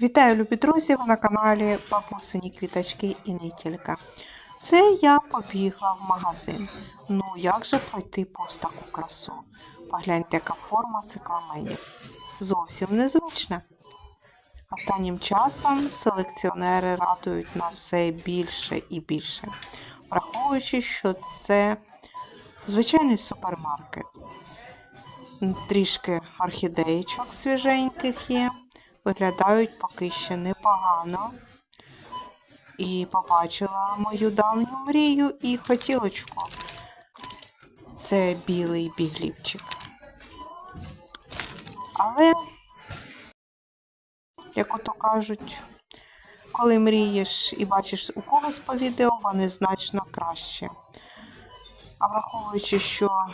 Вітаю, любі друзі! На каналі Бабусині Квіточки і не тільки. Це я побігла в магазин. Ну як же пройти повз таку красу? Погляньте, яка форма цикламенів. Зовсім незвична. Останнім часом селекціонери радують нас все більше і більше, враховуючи, що це звичайний супермаркет. Трішки орхідеєчок свіженьких є виглядають поки ще непогано. І побачила мою давню мрію і хотілочку. Це білий бігліпчик. Але, як ото кажуть, коли мрієш і бачиш у когось по відео, вони значно краще. А враховуючи, що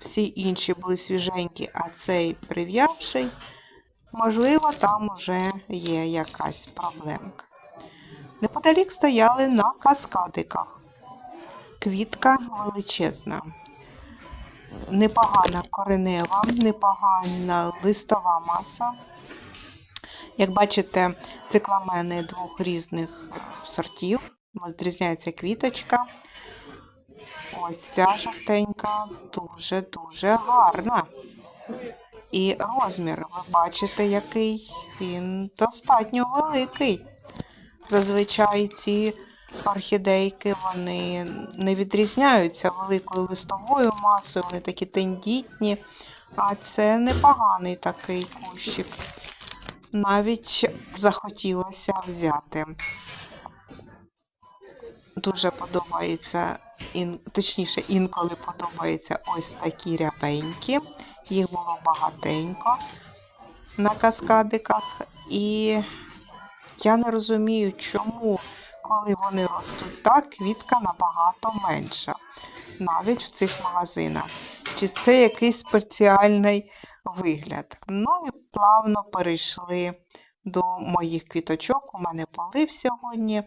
всі інші були свіженькі, а цей прив'явший, Можливо, там уже є якась проблемка. Неподалік стояли на каскадиках. Квітка величезна, непогана коренева, непогана листова маса. Як бачите, цикламени двох різних сортів. Відрізняється квіточка. Ось ця жовтенька дуже-дуже гарна. І розмір, ви бачите, який він достатньо великий. Зазвичай ці орхідейки вони не відрізняються великою листовою масою, вони такі тендітні, а це непоганий такий кущик. Навіть захотілося взяти. Дуже подобається, точніше, інколи подобаються ось такі рябенькі. Їх було багатенько на каскадиках. І я не розумію, чому, коли вони ростуть так, квітка набагато менша. Навіть в цих магазинах. Чи це якийсь спеціальний вигляд? Ну і плавно перейшли до моїх квіточок. У мене полив сьогодні.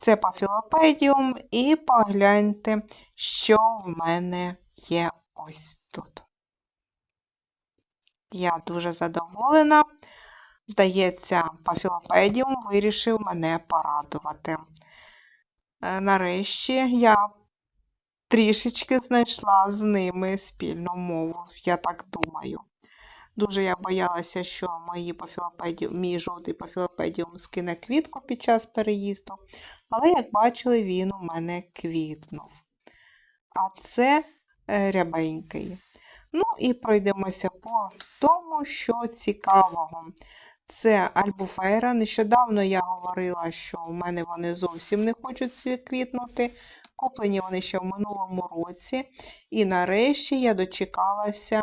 Це пафілопедіум. І погляньте, що в мене є ось тут. Я дуже задоволена. Здається, пафілопедіум вирішив мене порадувати. Е, нарешті я трішечки знайшла з ними спільну мову, я так думаю. Дуже я боялася, що мої мій жовтий пафілопедіум скине квітку під час переїзду, але, як бачили, він у мене квітнув. А це е, рябенький. Ну і пройдемося по тому, що цікавого. Це альбуфейра. Нещодавно я говорила, що у мене вони зовсім не хочуть квітнути. Куплені вони ще в минулому році. І нарешті я дочекалася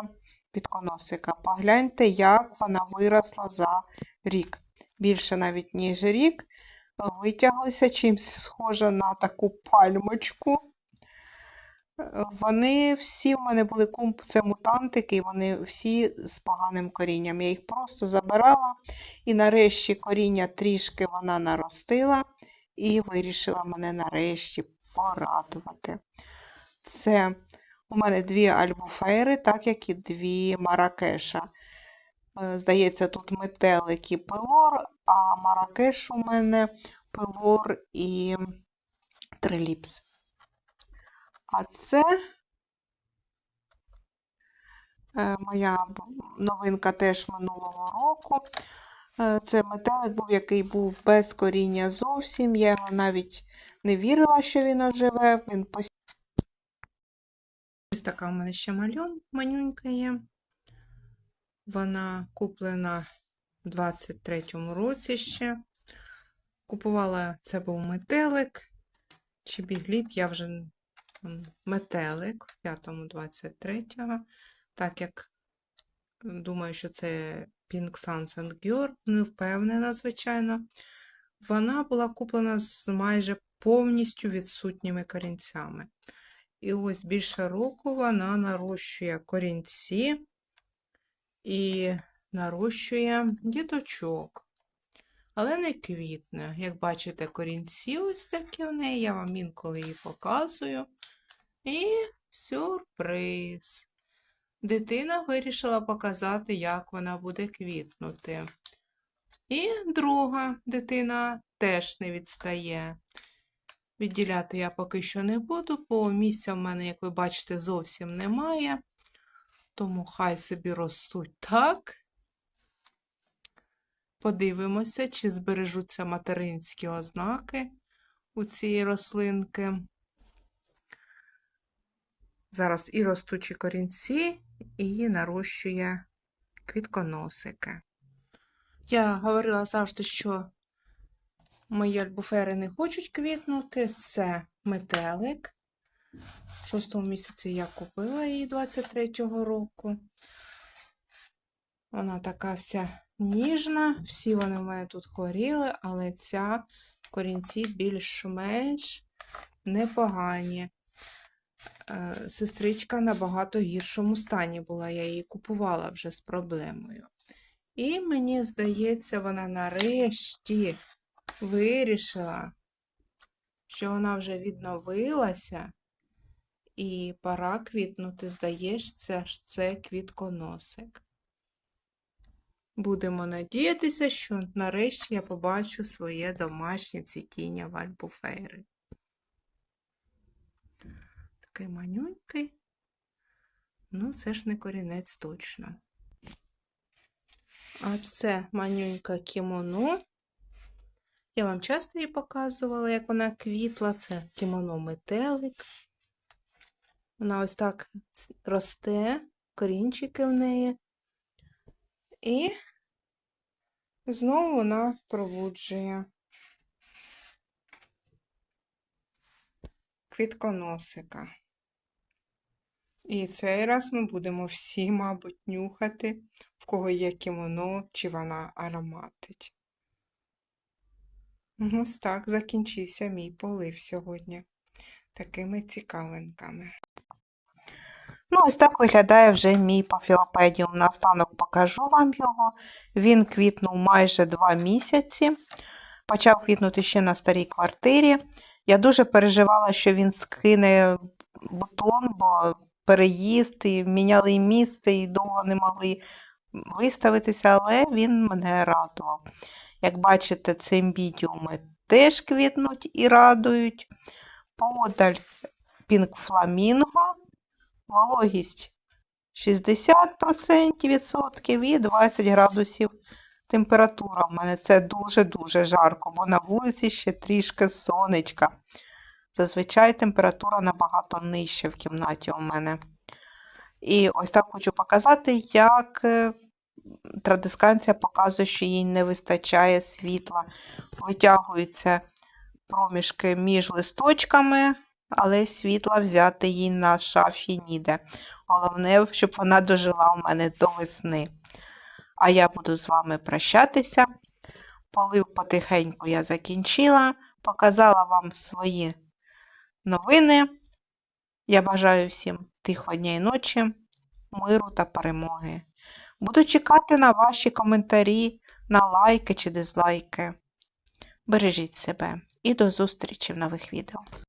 підконосика. Погляньте, як вона виросла за рік. Більше навіть, ніж рік. Витяглися чимось схоже на таку пальмочку. Вони всі в мене були кумп, це мутантики, вони всі з поганим корінням. Я їх просто забирала, і нарешті коріння трішки вона наростила і вирішила мене нарешті порадувати. Це у мене дві альбуфейри, так як і дві маракеша. Е, здається, тут метелик і пилор, а маракеш у мене пилор і триліпс. А це е, моя новинка теж минулого року. Е, це метелик був, який був без коріння зовсім. Я його навіть не вірила, що він оживе. Він пос... Ось така в мене ще малюн, манюнька є. Вона куплена в 23-му році ще. Купувала це був метелик. Чи бігліп, я вже метелик в 5-му 23-го. Так як думаю, що це Pink Suns and Girl, не впевнена, звичайно. Вона була куплена з майже повністю відсутніми корінцями. І ось більше року вона нарощує корінці і нарощує діточок але не квітне. Як бачите, корінці ось такі в неї, я вам інколи її показую. І сюрприз. Дитина вирішила показати, як вона буде квітнути. І друга дитина теж не відстає. Відділяти я поки що не буду, бо місця в мене, як ви бачите, зовсім немає. Тому хай собі ростуть так. Подивимося, чи збережуться материнські ознаки у цієї рослинки. Зараз і ростучі корінці, і нарощує квітконосики. Я говорила завжди, що мої альбуфери не хочуть квітнути. Це метелик. В шостому місяці я купила її 23-го року. Вона така вся ніжна. Всі вони в мене тут горіли, але ця корінці більш-менш непогані. Е, Сестричка набагато гіршому стані була, я її купувала вже з проблемою. І мені здається, вона нарешті вирішила, що вона вже відновилася, і пора квітнути, ж це квітконосик. Будемо надіятися, що нарешті я побачу своє домашнє цвітіння в Такий манюнький. Ну, це ж не корінець точно. А це манюнька кімоно. Я вам часто її показувала, як вона квітла. Це кімоно метелик. Вона ось так росте, корінчики в неї. І знову вона пробуджує квітконосика. І цей раз ми будемо всі, мабуть, нюхати, в кого є кімоно, чи вона ароматить. Ось так закінчився мій полив сьогодні такими цікавинками. Ну, ось так виглядає вже мій пафілопедіум. Наостанок покажу вам його. Він квітнув майже два місяці. Почав квітнути ще на старій квартирі. Я дуже переживала, що він скине бутон, бо переїзд, і міняли місце, і довго не могли виставитися, але він мене радував. Як бачите, цимбідіуми теж квітнуть і радують. Подаль пінк фламінго, вологість 60% відсотків і 20 градусів температура в мене. Це дуже-дуже жарко, бо на вулиці ще трішки сонечка. Зазвичай температура набагато нижча в кімнаті у мене. І ось так хочу показати, як е, традисканція показує, що їй не вистачає світла. Витягуються проміжки між листочками, але світла взяти їй на шафі ніде. Головне, щоб вона дожила у мене до весни. А я буду з вами прощатися. Полив потихеньку я закінчила, показала вам свої новини. Я бажаю всім тихо дня і ночі, миру та перемоги. Буду чекати на ваші коментарі, на лайки чи дизлайки. Бережіть себе і до зустрічі в нових відео.